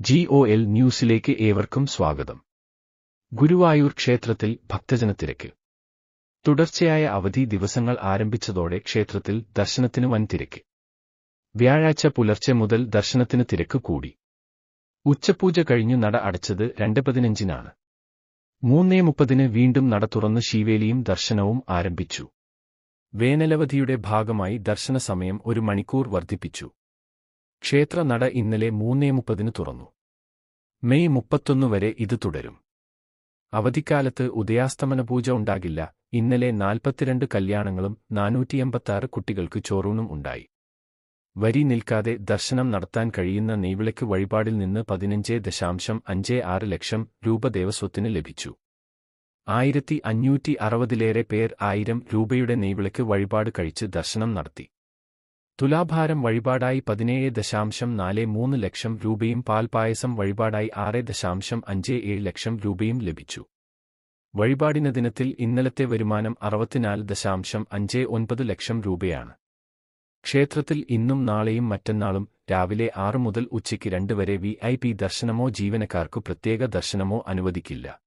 G O L ന്യൂസിലേക്ക് ഏവർക്കും സ്വാഗതം. ഗുരുവായൂർ ക്ഷേത്രത്തിൽ ഭക്തജനത്തിരക്ക്. തുടർച്ചയായ അവധി ദിവസങ്ങൾ ആരംഭിച്ചതോടെ ക്ഷേത്രത്തിൽ ദർശനത്തിന് വൻ തിരക്ക് വ്യാഴാഴ്ച പുലർച്ചെ മുതൽ ദർശനത്തിന് തിരക്ക് കൂടി. ഉച്ചപൂജ കഴിഞ്ഞു നട അടച്ചത് രണ്ട് പതിനഞ്ചിനാണ്. മൂന്നേ മുപ്പതിന് വീണ്ടും നട തുറന്ന് ശീവേലിയും ദർശനവും ആരംഭിച്ചു. വേനലവധിയുടെ ഭാഗമായി ദർശന സമയം ഒരു മണിക്കൂർ വർദ്ധിപ്പിച്ചു. ക്ഷേത്ര നട ഇന്നലെ മൂന്നേ മുപ്പതിന് തുറന്നു. മെയ് മുപ്പത്തൊന്ന് വരെ ഇത് തുടരും. അവധിക്കാലത്ത് ഉദയാസ്തമന പൂജ ഉണ്ടാകില്ല. ഇന്നലെ നാൽപ്പത്തിരണ്ട് കല്യാണങ്ങളും നാനൂറ്റിയമ്പത്താറ് കുട്ടികൾക്ക് ചോറൂണും ഉണ്ടായി. വരി നിൽക്കാതെ ദർശനം നടത്താൻ കഴിയുന്ന നെയ്വിളക്ക് വഴിപാടിൽ നിന്ന് പതിനഞ്ച് ദശാംശം അഞ്ച് ആറ് ലക്ഷം രൂപ ദേവസ്വത്തിന് ലഭിച്ചു. ആയിരത്തി അഞ്ഞൂറ്റി അറുപതിലേറെ പേർ ആയിരം രൂപയുടെ നെയ്വിളക്ക് വഴിപാട് കഴിച്ച് ദർശനം നടത്തി. തുലാഭാരം വഴിപാടായി പതിനേഴ് ദശാംശം നാല് മൂന്ന് ലക്ഷം രൂപയും പാൽപായസം വഴിപാടായി ആറ് ദശാംശം അഞ്ച് ഏഴ് ലക്ഷം രൂപയും ലഭിച്ചു. വഴിപാടിന ദിനത്തിൽ ഇന്നലത്തെ വരുമാനം അറുപത്തിനാല് ദശാംശം അഞ്ച് ഒൻപത് ലക്ഷം രൂപയാണ്. ക്ഷേത്രത്തിൽ ഇന്നും നാളെയും മറ്റന്നാളും രാവിലെ ആറ് മുതൽ ഉച്ചയ്ക്ക് രണ്ട് വരെ വി ഐ പി ദർശനമോ ജീവനക്കാർക്കു പ്രത്യേക ദർശനമോ അനുവദിക്കില്ല.